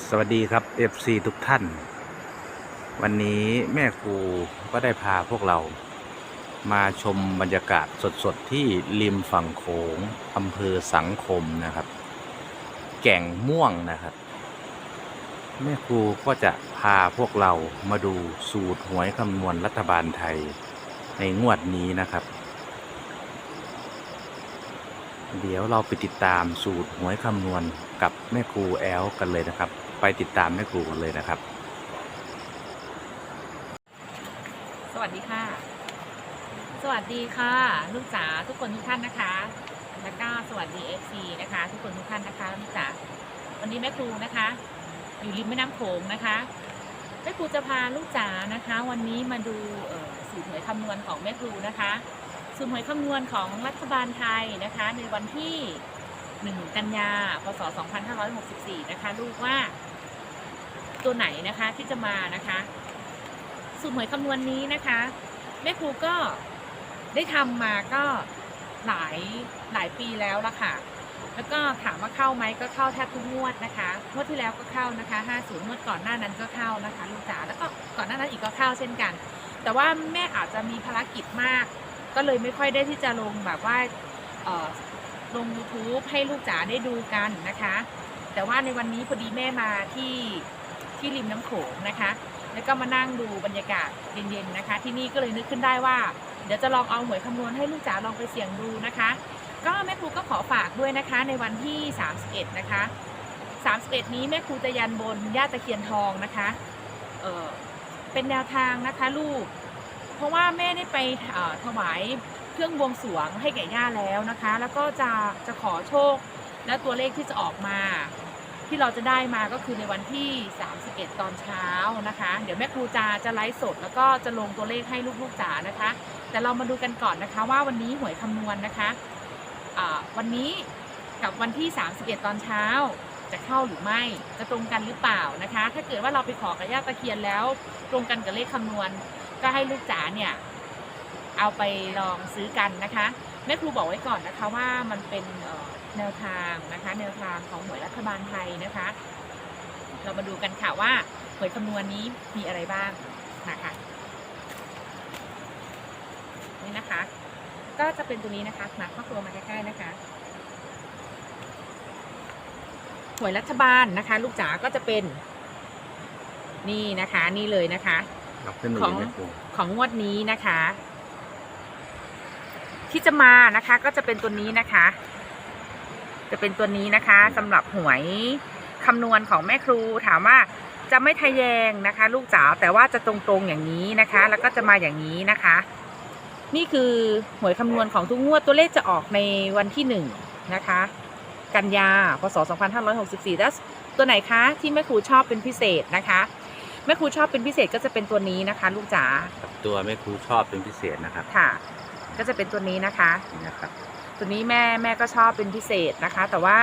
สวัสดีครับ FC ทุกท่าน วันนี้แม่ครูก็ได้พาพวกเรา มาชมบรรยากาศสดๆ ที่ริมฝั่งโขงอำเภอสังคมนะครับ แก่งม่วงนะครับ แม่ครูก็จะพาพวกเรามาดูสูตรหวยคำนวณรัฐบาลไทยในงวดนี้นะครับเดี๋ยวเราไปติดตามสูตรหวยคำนวณกับแม่ครูแอลกันเลยนะครับ ไปติดตามแม่ครูกันเลยนะครับ สวัสดีค่ะ สวัสดีค่ะ ลูกจ๋าทุกคนทุกท่านนะคะ แล้วก็สวัสดี FC นะคะ ทุกคนทุกท่านนะคะลูกจ๋าวันนี้แม่ครูนะคะ อยู่ริมแม่น้ำโขงนะคะแม่ครูจะพาลูกจ๋านะคะ วันนี้มาดูสูตรหวยคำนวณของแม่ครูนะคะสูตรหวยคำนวณของรัฐบาลไทยนะคะ ในวันที่ 1 กันยา พศ 2564 นะคะ ลูกว่า ตัวไหนนะคะที่จะมานะคะสูตรหวยคำนวณนี้นะคะแม่ครูก็ได้ทำมาก็หลายหลายปีแล้วละค่ะ แล้วก็ถามว่าเข้าไหมก็เข้าแทบทุกงวดนะคะงวดที่แล้วก็เข้านะคะ50งวดก่อนหน้านั้นก็เข้านะคะลูกจ๋าแล้วก็ก่อนหน้านั้นอีกก็เข้าเช่นกัน แต่ว่าแม่อาจจะมีภารกิจมาก ก็เลยไม่ค่อยได้ที่จะลงแบบว่าลง YouTube ให้ลูกจ๋าได้ดูกันนะคะ แต่ว่าในวันนี้พอดีแม่มาที่ ที่ริมน้ำโขงนะคะ แล้วก็มานั่งดูบรรยากาศเย็นๆนะคะ ที่นี่ก็เลยนึกขึ้นได้ว่า เดี๋ยวจะลองเอาหวยคำนวณให้ลูกจ๋าลองไปเสี่ยงดูนะคะ ก็แม่ครูก็ขอฝากด้วยนะคะ ในวันที่ 31 นะคะ 31 นี้แม่ครูจะยันบนย่าตะเคียนทองนะคะเออเป็นแนวทางนะคะลูก เพราะว่าแม่ได้ไปถวายเครื่องบวงสรวงให้แก่ย่าแล้วนะคะ แล้วก็จะจะขอโชคและตัวเลขที่จะออกมา ที่เราจะได้มาก็คือในวันที่ 31 ตอนเช้านะคะ เดี๋ยวแม่ครูจะจะไลฟ์สด แล้วก็จะลงตัวเลขให้ลูกๆจ๋านะคะ แต่เรามาดูกันก่อนนะคะว่าวันนี้หวยคำนวณนะคะวันนี้กับวันที่ 31 ตอนเช้าจะเข้าหรือไม่จะตรงกันหรือเปล่านะคะ ถ้าเกิดว่าเราไปขอกับย่าตะเคียนแล้ว ตรงกันกับเลขคำนวณ ก็ให้ลูกจ๋าเนี่ยเอาไปลองซื้อกันนะคะ แม่ครูบอกไว้ก่อนนะคะว่ามันเป็นเอ่อแนวทางนะคะ แนวทางของหวยรัฐบาลไทยนะคะ เรามาดูกันค่ะว่าหวยคำนวณนี้มีอะไรบ้างนะคะนี่นะคะ ก็จะเป็นตัวนี้นะคะมาครอบครัวมาใกล้ๆนะคะหวยรัฐบาลนะคะ ลูกจ๋าก็จะเป็น นี่นะคะ นี่เลยนะคะครับขึ้นมาของอีกแม่ครูของงวดนี้นะคะ ที่จะมานะคะก็จะเป็นตัวนี้นะคะ จะเป็นตัวนี้นะคะสำหรับหวยคำนวณของแม่ครูถามว่าจะไม่ทะแยงนะคะ ลูกจ๋าแต่ว่าจะตรงๆอย่างนี้นะคะ แล้วก็จะมาอย่างนี้นะคะ นี่คือหวยคำนวณของทุกงวดตัวเลขจะออกในวันที่หนึ่งนะคะ กันยาพศ 2564แล้วตัวไหนคะที่แม่ครูชอบเป็นพิเศษนะคะแม่ครูชอบเป็นพิเศษก็จะเป็นตัวนี้นะคะ ลูกจ๋าครับตัวแม่ครูชอบเป็นพิเศษนะครับค่ะ ก็จะเป็นตัวนี้นะคะนะครับตัวนี้แม่แม่ก็ชอบเป็นพิเศษนะคะ แต่ว่า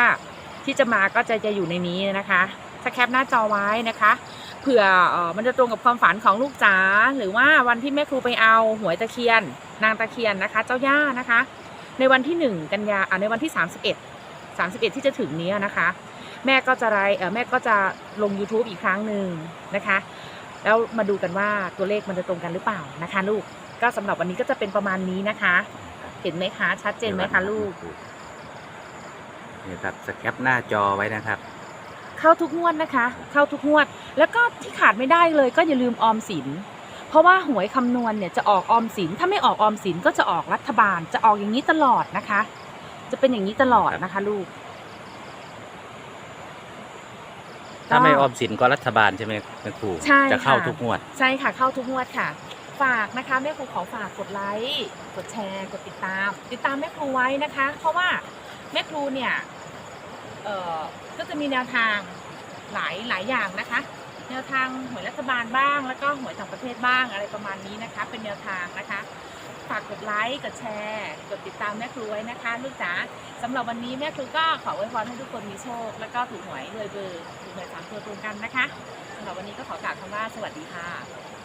ที่จะมาก็จะจะอยู่ในนี้นะคะถ้าแคปหน้าจอไว้นะคะเผื่ออมันจะตรงกับความฝันของลูกจ๋าหรือว่าวันที่แม่ครูไปเอาหวยตะเคียน นางตะเคียนนะคะ เจ้าย่านะคะ ในวันที่หนึ่งกันยาอ่าในวันที่สามสิบเอ็ดสามสิบเอ็ดที่จะถึงนี้นะคะ แม่ก็จะไรเออแม่ก็จะลง YouTube อีกครั้งหนึ่งนะคะ แล้วมาดูกันว่าตัวเลขมันจะตรงกันหรือเปล่านะคะลูก ก็สำหรับวันนี้ก็จะเป็นประมาณนี้นะคะ เห็นไหมคะ ชัดเจนไหมคะลูก นี่ครับสแคปหน้าจอไว้นะครับ เข้าทุกงวดนะคะ เข้าทุกงวด แล้วก็ที่ขาดไม่ได้เลยก็อย่าลืมออมสิน เพราะว่าหวยคำนวณเนี่ยจะออกออมสิน ถ้าไม่ออกออมสินก็จะออกรัฐบาล จะออกอย่างนี้ตลอดนะคะ จะเป็นอย่างนี้ตลอดนะคะ ลูก ถ้าไม่ออมสินก็รัฐบาลใช่ไหมแม่ครู ใช่จะเข้าค่ะ ทุกงวด ใช่ค่ะ เข้าทุกงวดค่ะ ฝากนะคะแม่ครูขอฝากกดไลค์กดแชร์กดติดตาม ติดตามแม่ครูไว้นะคะ เพราะว่าแม่ครูเนี่ยเอ่อก็จะมีแนวทางหลายหลายอย่างนะคะ แนวทางหวยรัฐบาลบ้าง แล้วก็หวยต่างประเทศบ้างอะไรประมาณนี้นะคะ เป็นแนวทางนะคะ ฝากกดไลค์กดแชร์กดติดตามแม่ครูไว้นะคะ ลูกจ๋าสำหรับวันนี้แม่ครูก็ขออวยพรให้ทุกคนมีโชค แล้วก็ถูกหวยรวยเบอร์ถูกหวยสามตัวตรงกันนะคะสำหรับวันนี้ก็ขอกล่าวคำว่าสวัสดีค่ะ